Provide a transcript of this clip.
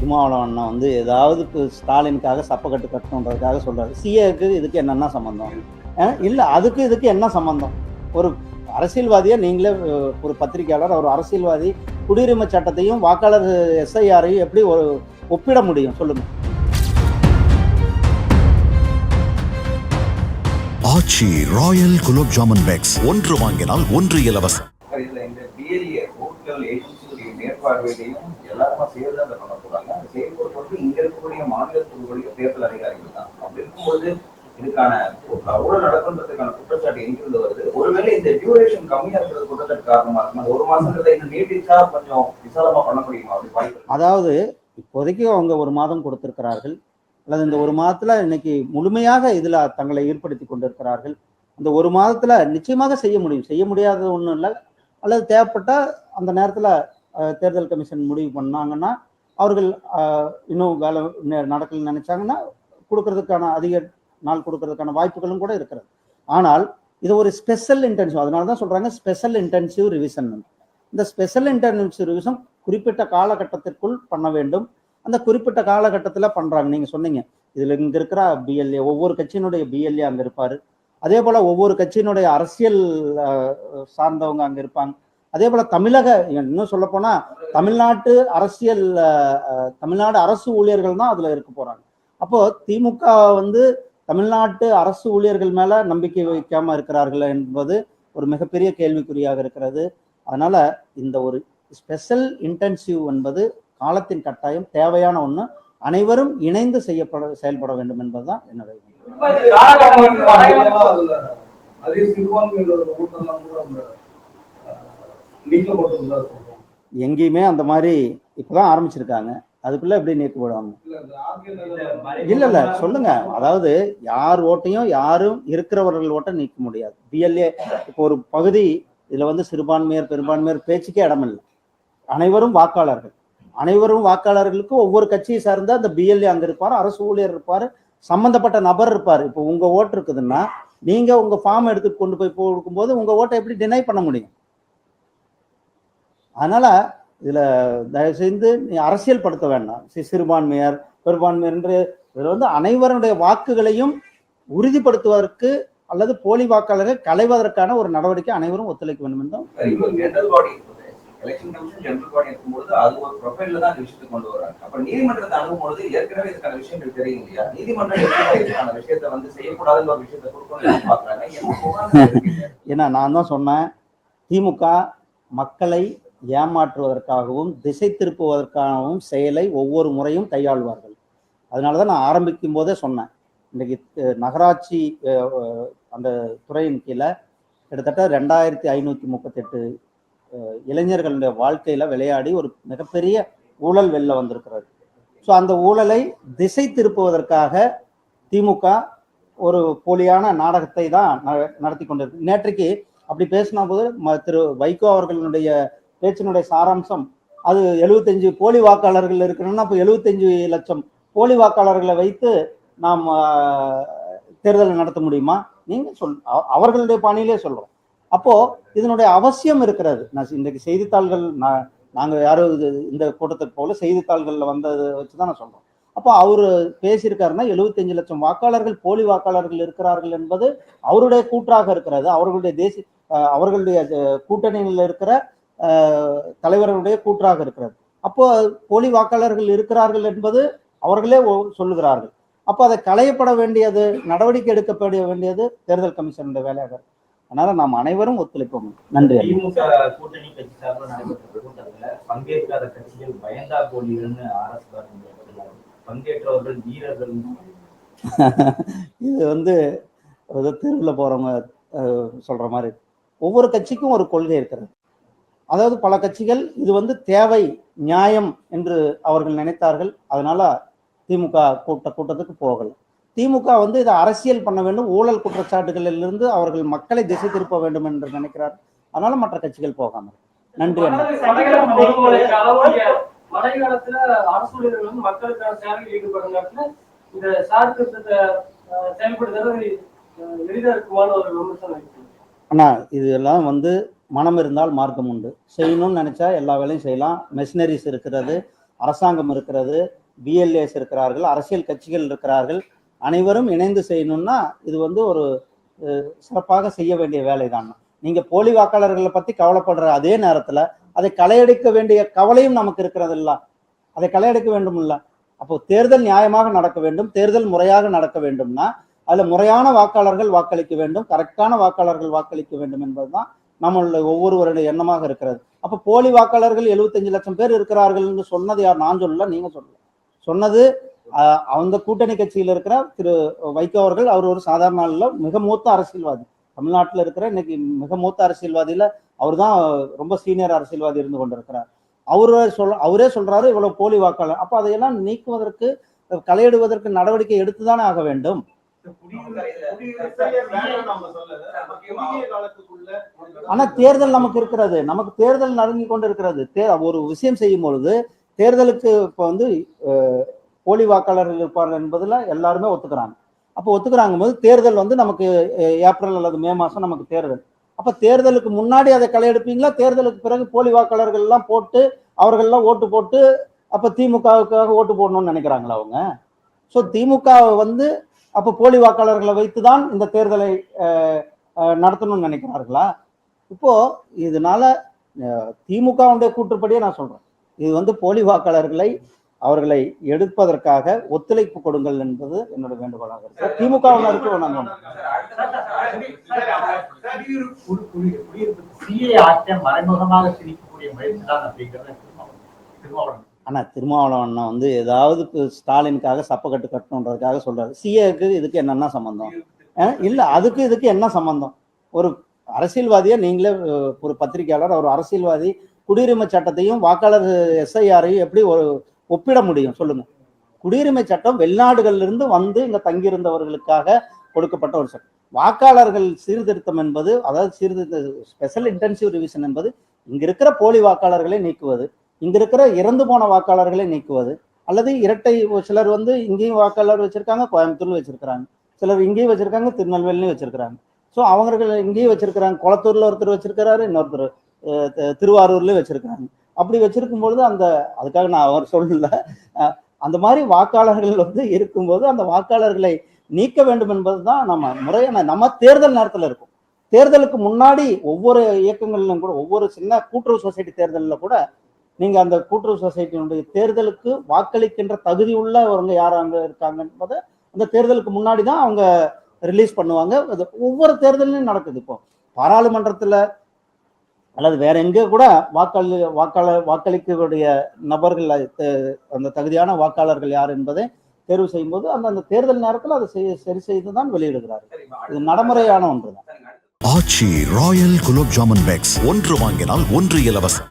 திருமாவளவன் வந்து ஏதாவது இப்போ ஸ்டாலினுக்காக சப்பக்கட்டு கட்டணுன்றதுக்காக சொல்றாரு. சிஏக்கு இதுக்கு என்னென்ன சம்பந்தம்? அஹ் இல்ல அதுக்கு இதுக்கு என்ன சம்பந்தம்? ஒரு அரசியல்வாதியா நீங்களே ஒரு பத்திரிகையாளர் ஒரு அரசியல்வாதி குடியுரிமை சட்டத்தையும் வாக்காளர் எஸ்ஐஆரையும் எப்படி ஒரு ஒப்பிட முடியும்? சொல்லுங்க. Aachi royal gulab jamun packs. ஒன்று வாங்கினால் ஒன்று இலவசம். மேற்பார்வையிலையும் எல்லாருமா சேர்ந்து அதை பண்ண போறாங்க அந்த செயல்படுத்த வந்து இங்க இருக்கக்கூடிய மாநில தேர்தல் அதிகாரிகள் தான். அப்படி இருக்கும்போது இதுக்கான ஊழல் நடக்குன்றதுக்கான குற்றச்சாட்டு எங்கிருந்து வருது? ஒருவேளை இந்த டியூரேஷன் கம்மியா இருக்கிறது குற்றச்சாட்டு காரணமா இருக்கும் அந்த ஒரு மாசங்கிறத இன்னும் நீட்டிச்சா கொஞ்சம் விசாலமா பண்ண முடியுமா? அப்படி வாய்ப்பு அதாவது இப்போதைக்கு அவங்க ஒரு மாதம் கொடுத்திருக்கிறார்கள். அல்லது இந்த ஒரு மாதத்துல இன்னைக்கு முழுமையாக இதுல தங்களை ஈடுபடுத்தி கொண்டிருக்கிறார்கள். இந்த ஒரு மாதத்துல நிச்சயமாக செய்ய முடியும். செய்ய முடியாதது ஒன்றும் இல்லை. அல்லது தேவைப்பட்டால் அந்த நேரத்தில் தேர்தல் கமிஷன் முடிவு பண்ணாங்கன்னா அவர்கள் இன்னும் வேலை நடக்கலன்னு நினைச்சாங்கன்னா கொடுக்கறதுக்கான அதிக நாள் கொடுக்கறதுக்கான வாய்ப்புகளும் கூட இருக்கிறது. ஆனால் இது ஒரு ஸ்பெஷல் இன்டென்சிவ் அதனால தான் சொல்றாங்க ஸ்பெஷல் இன்டென்சிவ் ரிவிஷன். இந்த ஸ்பெஷல் இன்டென்சிவ் ரிவிஷன் குறிப்பிட்ட காலகட்டத்திற்குள் பண்ண வேண்டும். அந்த குறிப்பிட்ட காலகட்டத்தில் பண்றாங்க. நீங்க சொன்னீங்க இதுல இங்க இருக்கிற பிஎல்ஏ ஒவ்வொரு கட்சியினுடைய பிஎல்ஏ அங்க இருப்பாரு. அதே போல ஒவ்வொரு கட்சியினுடைய அரசியல் சார்ந்தவங்க அங்க இருப்பாங்க. அதே போல தமிழக இன்னும் சொல்ல போனா தமிழ்நாட்டு அரசியல் தமிழ்நாடு அரசு ஊழியர்கள் தான் அதுல இருக்க போறாங்க. அப்போ திமுக வந்து தமிழ்நாட்டு அரசு ஊழியர்கள் மேல நம்பிக்கை வைக்காம இருக்கிறார்கள் என்பது ஒரு மிகப்பெரிய கேள்விக்குறியாக இருக்கிறது. அதனால இந்த ஒரு ஸ்பெஷல் இன்டென்சிவ் என்பது காலத்தின் கட்டாயம் தேவையான ஒன்று அனைவரும் இணைந்து செய்யப்பட செயல்பட வேண்டும் என்பதுதான் என்னுடைய அதே கூட எங்கேயுமே அந்த மாதிரி இப்பதான் ஆரம்பிச்சிருக்காங்க. அதுக்குள்ள எப்படி இல்ல ஆர்கே நகர் இல்ல இல்ல சொல்லுங்க. அதாவது யார் ஓட்டையும் யாரும் இருக்கிறவர்கள் ஓட்டை நீக்க முடியாது. பிஎல்ஏ இப்போ ஒரு பகுதி இதுல வந்து சிறுபான்மையர் பெரும்பான்மையர் பேச்சுக்கே இடமில்லை அனைவரும் வாக்காளர்கள். அனைவரும் வாக்காளர்களுக்கு ஒவ்வொரு கட்சியை சார்ந்த அந்த பிஎல்ஏ அங்க இருப்பாரு அரசு ஊழியர் இருப்பாரு சம்பந்தப்பட்ட நபர் இருப்பாரு. இப்போ உங்க ஓட்டு இருக்குதுன்னா நீங்க உங்க ஃபார்ம் எடுத்துட்டு கொண்டு போய் கொடுக்கும்போது உங்க ஓட்டை எப்படி டினை பண்ண முடியும்? அதனால இதுல தயவு செய்து நீ அரசியல் படுத்த வேண்டாம். சிறுபான்மையர் பெரும்பான்மையர் என்று இதுல வந்து அனைவருடைய வாக்குகளையும் உறுதிப்படுத்துவதற்கு அல்லது போலி வாக்காளரை களைவதற்கான ஒரு நடவடிக்கை அனைவரும் ஒத்துழைக்க வேண்டும் என்றும் சார், இப்போ ஜெனரல் பாடி இருக்குது எலெக்ஷன் கமிஷன் ஜெனரல் பாடி இருக்கும்போது அது ஒரு ப்ரொஃபைல்ல தான் இந்த விஷயத்தை கொண்டு வராங்க அப்ப நீதிமன்றத்தை அணுகும்போது ஏற்கனவே இதுக்கான விஷயங்கள் தெரியும் இல்லையா? நீதிமன்றம் எப்படி இதுக்கான விஷயத்தை வந்து செய்யக்கூடாதுன்னு ஒரு விஷயத்தை கொடுக்கணும்னு எதிர்பார்க்கறாங்க. என்ன புகார்கள் இருக்கு? ஏன்னா நான் தான் சொன்னேன் திமுக மக்களை ஏமாற்றுவதற்காகவும் திசை திருப்புவதற்காகவும் செயலை ஒவ்வொரு முறையும் கையாள்வார்கள். அதனால தான் நான் ஆரம்பிக்கும் போதே சொன்னேன் இன்றைக்கு நகராட்சி அந்த துறையின் கீழே கிட்டத்தட்ட ரெண்டாயிரத்தி ஐநூற்றி முப்பத்தெட்டு இளைஞர்களுடைய வாழ்க்கையில் விளையாடி ஒரு மிகப்பெரிய ஊழல் வெளில வந்திருக்கிறது. ஸோ அந்த ஊழலை திசை திருப்புவதற்காக திமுக ஒரு போலியான நாடகத்தை தான் ந- நடத்தி கொண்டிருக்கு நேற்றைக்கு அப்படி பேசின போது ம- திரு வைகோ அவர்களுடைய பேச்சினுடைய சாராம்சம். அது எழுபத்தஞ்சு போலி வாக்காளர்கள் இருக்கணும்னா இப்போ எழுபத்தஞ்சு லட்சம் போலி வாக்காளர்களை வைத்து நாம் தேர்தலை நடத்த முடியுமா? நீங்கள் சொல் அவ- அவர்களுடைய பாணியிலே சொல்கிறோம் அப்போது இதனுடைய அவசியம் இருக்கிறது. நான் இன்றைக்கு செய்தித்தாள்கள் நான் நாங்கள் யாரும் இது இந்த கூட்டத்துக்கு போல செய்தித்தாள்களில் வந்ததை வச்சு தான் நான் சொல்கிறோம் அப்போ அவர் பேசியிருக்காருன்னா எழுபத்தஞ்சு லட்சம் வாக்காளர்கள் போலி வாக்காளர்கள் இருக்கிறார்கள் என்பது அவருடைய கூற்றாக இருக்கிறது. அவர்களுடைய தேசிய அவர்களுடைய கூட்டணியில் இருக்கிற தலைவர்களுடைய கூற்றாக இருக்கிறது. அப்போ போலி வாக்காளர்கள் இருக்கிறார்கள் என்பது அவர்களே சொல்லுகிறார்கள். அப்போ அதை களையப்பட வேண்டியது நடவடிக்கை எடுக்கப்பட வேண்டியது தேர்தல் கமிஷனுடைய வேலையாக இருக்கு. அதனால நாம் அனைவரும் ஒத்துழைப்போம். நன்றி. திமுக கூட்டணி கட்சி சார்பில் நடைபெற்ற கூட்டத்துல பங்கேற்காத கட்சிகள் பயந்தா அரசு பங்கேற்றவர்கள் வீரர்கள். இது வந்து தெருவில் போறவங்க சொல்ற மாதிரி. ஒவ்வொரு கட்சிக்கும் ஒரு கொள்கை இருக்கிறது. அதாவது பல கட்சிகள் இது வந்து தேவை நியாயம் என்று அவர்கள் நினைத்தார்கள். அதனால திமுக கூட்ட கூட்டத்துக்கு போகல. திமுக வந்து இதை அரசியல் பண்ண வேண்டும் ஊழல் குற்றச்சாட்டுகளிலிருந்து அவர்கள் மக்களை திசை திருப்ப வேண்டும் என்று நினைக்கிறார். அதனால மற்ற கட்சிகள் போகாமல். நன்றி அண்ணா. அரசு ஊழியர்கள் மக்களுக்கான சேவையில் ஈடுபடும் நேரத்துல இந்த சார் திட்டத்தை செயல்படுத்துறது எளிதாக எளிதா இருக்குமான ஒரு விமர்சனம் இருக்கு அண்ணா இதெல்லாம் வந்து மனம் இருந்தால் மார்க்கம் உண்டு. செய்யணும்னு நினைச்சா எல்லா வேலையும் செய்யலாம். மெஷினரிஸ் இருக்கிறது அரசாங்கம் இருக்கிறது பிஎல்ஏஸ் இருக்கிறார்கள் அரசியல் கட்சிகள் இருக்கிறார்கள். அனைவரும் இணைந்து செய்யணும்னா இது வந்து ஒரு சிறப்பாக செய்ய வேண்டிய வேலை தான் நீங்க போலி வாக்காளர்களை பத்தி கவலைப்படுற அதே நேரத்துல அதை களையெடுக்க வேண்டிய கவலையும் நமக்கு இருக்கிறது இல்ல அதை களையெடுக்க வேண்டும் இல்ல அப்போ தேர்தல் நியாயமாக நடக்க வேண்டும். தேர்தல் முறையாக நடக்க வேண்டும்னா அதுல முறையான வாக்காளர்கள் வாக்களிக்க வேண்டும் கரெக்டான வாக்காளர்கள் வாக்களிக்க வேண்டும் என்பதுதான் நம்மளுடைய ஒவ்வொருவருடைய எண்ணமாக இருக்கிறது. அப்ப போலி வாக்காளர்கள் 75 லட்சம் பேர் இருக்கிறார்கள் என்று சொன்னது யார்? நான் சொல்லல நீங்க சொல்லல. சொன்னது அந்த கூட்டணி கட்சியில் இருக்கிற திரு வைகோ அவர்கள் அவர் ஒரு சாதாரண ஆள்ல மிக மூத்த அரசியல்வாதி. தமிழ்நாட்டில் இருக்கிற இன்னைக்கு மிக மூத்த அரசியல்வாதியில அவர் தான் ரொம்ப சீனியர் அரசியல்வாதி இருந்து கொண்டிருக்கிறார். அவரே சொல் அவரே சொல்றாரு இவ்வளவு போலி வாக்காளர். அப்ப அதையெல்லாம் நீக்குவதற்கு களையிடுவதற்கு நடவடிக்கை எடுத்துதானே ஆக வேண்டும்? ஆனா தேர்தல் நமக்கு இருக்கிறது. நமக்கு தேர்தல் நெருங்கி கொண்டு இருக்கிறது ஒரு விஷயம் செய்யும் பொழுது தேர்தலுக்கு இப்போ வந்து போலி வாக்காளர்கள் இருப்பார்கள் என்பதுல எல்லாருமே ஒத்துக்கிறாங்க. அப்போ ஒத்துக்கிறாங்க போது தேர்தல் வந்து நமக்கு ஏப்ரல் அல்லது மே மாசம் நமக்கு தேர்தல். அப்ப தேர்தலுக்கு முன்னாடி அதை களையெடுப்பீங்களா? தேர்தலுக்கு பிறகு போலி வாக்காளர்கள் எல்லாம் போட்டு அவர்கள் எல்லாம் ஓட்டு போட்டு அப்ப திமுகவுக்காக ஓட்டு போடணும்னு நினைக்கிறாங்களா அவங்க? ஸோ திமுக வந்து அப்ப போலி வாக்காளர்களை வைத்துதான் இந்த தேர்தலை நடத்தணும்னு நினைக்கிறார்களா? இப்போ இதனால அஹ், திமுகவுடைய கூற்றுப்படியே நான் சொல்றேன். இது வந்து போலி வாக்காளர்களை அவர்களை எடுப்பதற்காக ஒத்துழைப்பு கொடுங்கள் என்பது என்னோட வேண்டுகோளாக இருக்கு. திமுகவினருக்கு நான் மறைமுகமாக திணிக்கக்கூடிய முயற்சி தான் அப்படிங்கிறத ஆனால் ஆனா திருமாவளவன் அண்ணா வந்து ஏதாவது ஸ்டாலினுக்காக சப்பக்கட்டு கட்டணுன்றதுக்காக சொல்றாரு. சிஏக்கு இதுக்கு என்னென்ன சம்மந்தம் இல்லை அதுக்கு இதுக்கு என்ன சம்மந்தம் ஒரு அரசியல்வாதியா நீங்களே ஒரு பத்திரிகையாளர் ஒரு அரசியல்வாதி குடியுரிமை சட்டத்தையும் வாக்காளர் எஸ்ஐஆரையும் எப்படி ஒரு ஒப்பிட முடியும்? சொல்லுங்க. குடியுரிமை சட்டம் வெளிநாடுகள்ல இருந்து வந்து இங்க தங்கியிருந்தவர்களுக்காக கொடுக்கப்பட்ட ஒரு சட்டம். வாக்காளர்கள் சீர்திருத்தம் என்பது அதாவது சீர்திருத்த ஸ்பெஷல் இன்டென்சிவ் ரிவிஷன் என்பது இங்க இருக்கிற போலி வாக்காளர்களை நீக்குவது இங்க இருக்கிற இறந்து போன வாக்காளர்களை நீக்குவது. அல்லது இரட்டை சிலர் வந்து இங்கேயும் வாக்காளர் வச்சிருக்காங்க கோயம்புத்தூர்ல வச்சிருக்காங்க சிலர் இங்கேயும் வச்சிருக்காங்க திருநெல்வேலியும் வச்சிருக்காங்க ஸோ அவர்கள் இங்கேயும் வச்சிருக்கிறாங்க குளத்தூர்ல ஒருத்தர் வச்சிருக்கிறாரு இன்னொருத்தர் அஹ், திருவாரூர்லயும் வச்சிருக்கிறாங்க. அப்படி வச்சிருக்கும் பொழுது அந்த அதுக்காக நான் அவர் சொல்லல. அந்த மாதிரி வாக்காளர்கள் வந்து இருக்கும்போது அந்த வாக்காளர்களை நீக்க வேண்டும் என்பதுதான் நம்ம முறையான நம்ம தேர்தல் நேரத்துல இருக்கும். தேர்தலுக்கு முன்னாடி ஒவ்வொரு இயக்கங்களிலும் கூட ஒவ்வொரு சின்ன கூட்டுறவு சொசைட்டி தேர்தலில் கூட நீங்க அந்த கூட்டுறவு சொசைட்டியினுடைய தேர்தலுக்கு வாக்களிக்கின்ற தகுதி உள்ளவங்க யார் அங்க இருக்காங்க என்பதை அந்த தேர்தலுக்கு முன்னாடி தான் அவங்க ரிலீஸ் பண்ணுவாங்க. அது ஒவ்வொரு தேர்தலையும் நடக்குது இப்போ. பாராளுமன்றத்துல அல்லது வேற எங்க கூட வாக்களி வாக்காளர் வாக்களிக்கக்கூடிய நபர்கள் அந்த தகுதியான வாக்காளர்கள் யார் என்பதை தேர்வு செய்யும்போது அந்த அந்த தேர்தல் நேரத்தில் அதை செய்- சரி செய்து தான் வெளியிடுகிறார் இது நடைமுறையான ஒன்று தான் ஆச்சி ராயல் குலோப் ஜாமுன் பேக்ஸ். ஒன்று வாங்கினால் ஒன்று இலவசம்.